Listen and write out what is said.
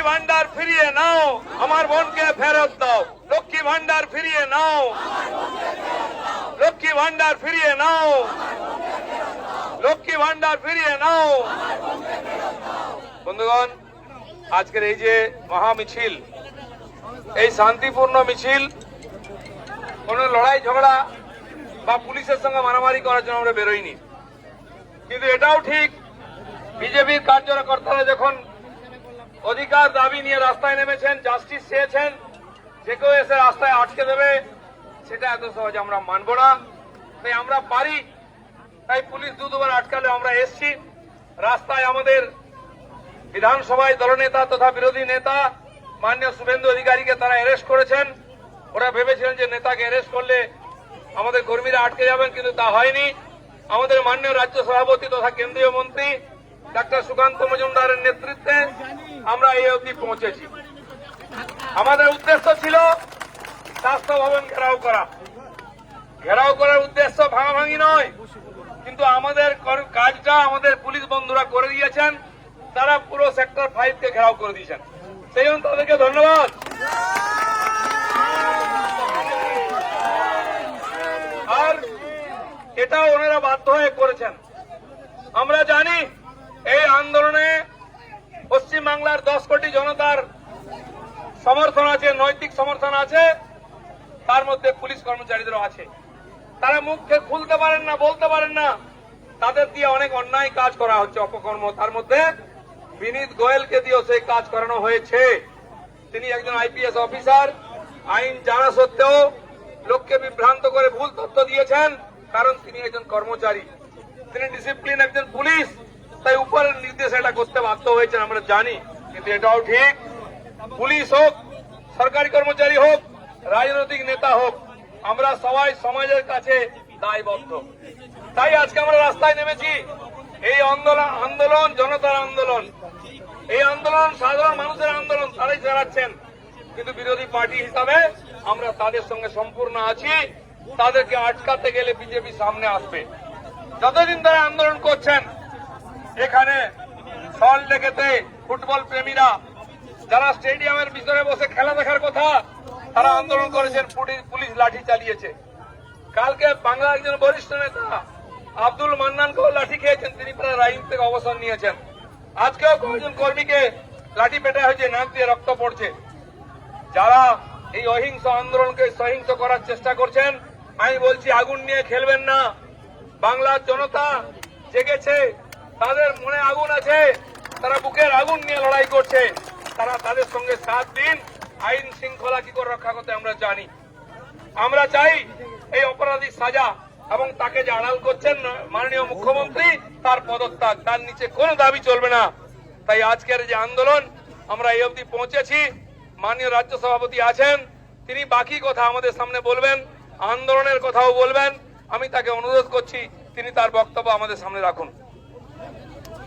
লক্ষ্মী ভান্ডার ফিরিয়ে নাও। আমার বোনকে ফেরত দাও। লক্ষ্মী ভান্ডার ফিরিয়ে নাও। লক্ষ্মী ভান্ডার ফিরিয়ে নাও। লক্ষ্মী ভান্ডার ফিরিয়ে নাও। বন্ধুগণ, আজকের এই যে মহা মিছিল এই শান্তিপূর্ণ মিছিল, কোনো লড়াই ঝগড়া বা পুলিশের সঙ্গে মারামারি করার জন্য আমরা বেরোইনি। কিন্তু এটাও ঠিক, বিজেপির কার্যকর্তারা যখন অধিকার দাবি নিয়ে রাস্তায় নেমেছেন জাস্টিস চেয়েছেন, যে কেউ এসে রাস্তায় আটকে দেবে, সেটা এত সহজে আমরা মানব না। তাই আমরা পারি, তাই পুলিশ দু দুবার আটকালে আমরা এসছি। রাস্তায় আমাদের বিধানসভায় দলনেতা তথা বিরোধী নেতা, মাননীয় শুভেন্দু অধিকারীকে তারা অ্যারেস্ট করেছেন। ওরা ভেবেছিলেন যে নেতাকে অ্যারেস্ট করলে আমাদের কর্মীরা আটকে যাবেন, কিন্তু তা হয়নি। আমাদের মাননীয় রাজ্য সভাপতি তথা কেন্দ্রীয় মন্ত্রী ডাক্তার সুকান্ত মজুমদারের নেতৃত্বে আমরা এই অবধি পৌঁছেছি। আমাদের উদ্দেশ্য ছিল স্বাস্থ্য ভবন ঘেরাও করা। ঘেরাও করার উদ্দেশ্য ভাঙাভাঙি নয়, কিন্তু আমাদের কাজটা আমাদের পুলিশ বন্ধুরা করে দিয়েছেন। তারা পুরো সেক্টর ফাইভ কে ঘেরাও করে দিয়েছেন। সেই জন্য তাদেরকে ধন্যবাদ। আর এটাও ওনারা বাধ্য হয়ে করেছেন। আমরা জানি এই আন্দোলনে পশ্চিম বাংলার দশ কোটি জনতার সমর্থন আছে, নৈতিক সমর্থন আছে, তার মধ্যে পুলিশ কর্মচারীদেরও আছে। তারা মুখে খুলতে পারেন না, বলতে পারেন না, তাদের দিয়ে অনেক অন্যায় কাজ করা হচ্ছে অপকর্ম। তার মধ্যে বিনীত গোয়েলকে দিয়েও সেই কাজ করানো হয়েছে। তিনি একজন আইপিএস অফিসার, আইন জানা সত্ত্বেও লোককে বিভ্রান্ত করে ভুল তথ্য দিয়েছেন, কারণ তিনি একজন কর্মচারী। তিনি ডিসিপ্লিন একজন পুলিশ। তাই উপরের নির্দেশ এটা করতে বাধ্য হয়েছে আমরা জানি। কিন্তু এটাও ঠিক। পুলিশ হোক, সরকারি কর্মচারী হোক, রাজনৈতিক নেতা হোক, আমরা সবাই সমাজের কাছে দায়বদ্ধ। তাই আজকে আমরা রাস্তায় নেমেছি। এই আন্দোলন আন্দোলন, জনতার আন্দোলন। এই আন্দোলন সাধারণ মানুষের আন্দোলন, তারাই চালাচ্ছেন। কিন্তু বিরোধী পার্টি হিসাবে আমরা তাদের সঙ্গে সম্পূর্ণ আছি। তাদেরকে আটকাতে গেলে বিজেপি সামনে আসবে। যতদিন তারা আন্দোলন করছেন এখানে সল লেগেতে ফুটবল প্রেমীরা। যারা স্টেডিয়ামের ভিতরে বসে খেলা দেখার কথা, তারা আন্দোলন করেছেন পুলি- পুলিশ লাঠি চালিয়েছে। কালকে বাংলার একজন বরিষ্ঠ নেতা, আব্দুল মান্নানকেও লাঠি খেয়েছেন, তিনি প্রায় রাইম থেকে অবসর নিয়েছেন। আজকেও কয়েকজন কর্মীকে লাঠি পেটা হয়েছে, নাক দিয়ে রক্ত পড়ছে। যারা এই অহিংস আন্দোলনকে সহিংস করার চেষ্টা করছেন, আমি বলছি আগুন নিয়ে খেলবেন না। বাংলার জনতা জেগেছে। তাদের মনে আগুন আছে, তারা বুকের আগুন নিয়ে লড়াই করছে। তারা তাদের সঙ্গে সাত দিন আইন শৃঙ্খলা কি করে রক্ষা করতে আমরা জানি। আমরা চাই এই অপরাধী সাজা এবং তাকে যে আড়াল করছেন মাননীয় মুখ্যমন্ত্রী, তার পদত্যাগ। তার নিচে কোনো দাবি চলবে না। তাই আজকের যে আন্দোলন, আমরা এই অবধি পৌঁছেছি। মাননীয় রাজ্য সভাপতি আছেন, তিনি বাকি কথা আমাদের সামনে বলবেন, আন্দোলনের কথাও বলবেন। আমি তাকে অনুরোধ করছি, তিনি তার বক্তব্য আমাদের সামনে রাখুন।